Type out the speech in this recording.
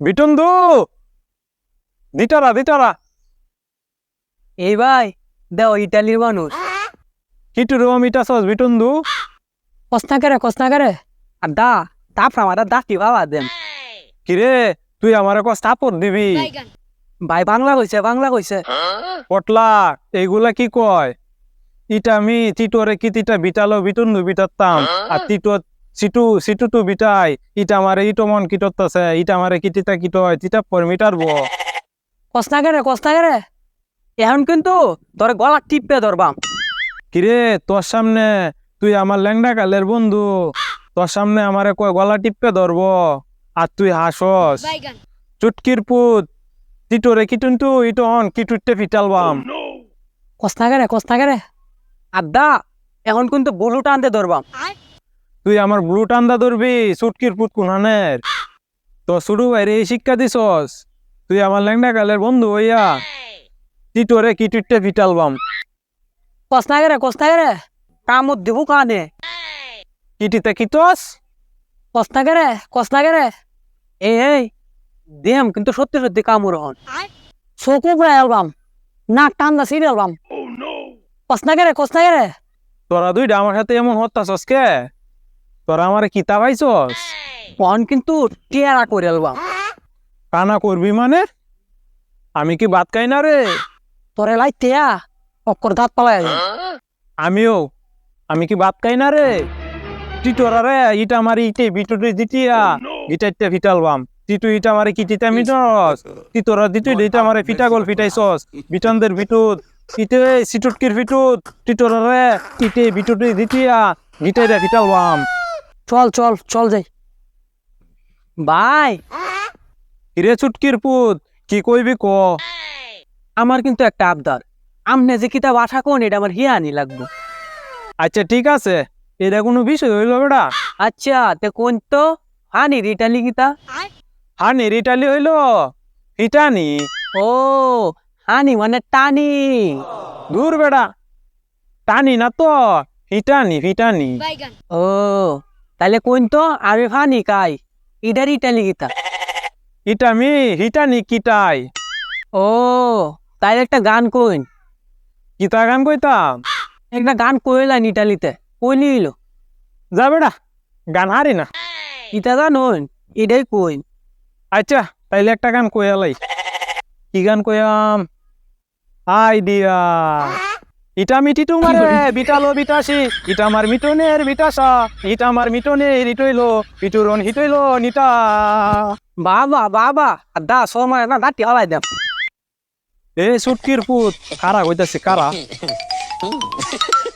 বিটন্দু দিটারা দিটারা এই ভাই দেও ইটালির মানুষ। কিটু রো মিটাছস বিটন্দু কসনা করে কসনা করে। আর দা তারপর আমার দা কি বাবা দেন কিরে তুই আমারে কস থাপড় দিবি? ভাই বাংলা কইছে বাংলা কইছে। পটলা এইগুলা কি কয়? ইটা আমি তিটোরে কি তিটা বিটালো বিটন্দু বিটাতাম আর তিটো সিটু সিটু টু বিটাই ইটা আমারে ইটো মন কিটত আছে ইটা আমারে কিটিতা কিটয় তিটা পর মিটারবো কসনা করে কসনা করে এখন কিন্তু তোর গলা টিপে ধরবাম। কিরে তোর সামনে তুই আমার ল্যাংডা কালের বন্ধু তোর সামনে আমারে কয় গলা টিপে ধরবো আর তুই হাসস। চুটকির পুত তিটোরে কিটুনটু ইটো অন কিটুটে ফিটালবাম। কসনা করে কসনা করে আর দা এখন কিন্তু বুলু টানতে ধরবাম। তুই আমার ব্লু টান্দা ধরবি চুটকির পুত কুনানের তো শুরু বাইরে এই শিক্ষা দিছস? তুই আমার ল্যাংডা কালের বন্ধু হইয়া। তিটোরে কিটুটে ফিটালবাম কসনা করে কসনা করে কামত দিব কানে। কিটিতে কিতস? কসনা করে কসনা করে এই এই দেম কিন্তু সত্যি সত্যি কামড় হন। চকু প্রায় অ্যালবাম নাক টান্দা সিরি অ্যালবাম। কসনা করে কসনা করে তোরা দুইটা আমার সাথে এমন হত্যাছস কে? তোরা আমার কিতা পাইছস? ফোন কিন্তু টিয়ারা করে অ্যালবাম কানা করবি মানে? আমি কি বাদ খাই না রে? তোরে লাই টিয়া অক্কর দাঁত পালাই আমিও আমি কি বাদ খাই না রে? টিটোরা রে ইটা আমার ইটে বিটুটে দিতিয়া গিটারতে ফিটালবাম তিটু ইটা মারে কিটিতে মিটস? তিতোরা দিতু ইটা মারে ফিটা গোল ফিটাইছস। বিটনদের বিটুত ইতে সিটুটকির ফিটুত টিটোরা রে ইটে বিটুটে দিতিয়া গিটারে ফিটালবাম চল চল চল যাই। ভাই। হিরে চুটকির পুত কি কইবি ক? আমার কিন্তু একটা আবদার। আমনে যে কিতাব আশা কোন এটা আমার হিয়ানি লাগবো। আচ্ছা ঠিক আছে। এটা কোনো বিষয় হইল বেটা? আচ্ছা তে কোন তো? হানি রিটালি কিতা? হানি রিটালি হইল হিটানি। ও হানি মানে টানি। দূর বেড়া টানি না তো হিটানি হিটানি। ও তাহলে কোন তো আমি ফানি কাই? ইডার ইটালি কিতা? ইটামি হিটানি কিটাই ও তাইলে একটা গান কইন। কিতা গান কইতাম? একটা গান কইলাইন ইটালিতে কইলি হইল? যা বেড়া গান হারি না। ইটা জানুন ইডাই কইন। আচ্ছা তাইলে একটা গান কইয়ালাই কি গান কইয়াম? আইডিয়া। ইটা মিটি তোমার বিটালো বিটাসি ইটা আমার মিটনের বিটাসা ইটা আমার মিটনের ইটইলো পিটুরন হিটইলো নিটা। বাবা বাবা দা সময় না দাটি হলাই দেব এ সুটকির পুত কারা কইতাছে কারা?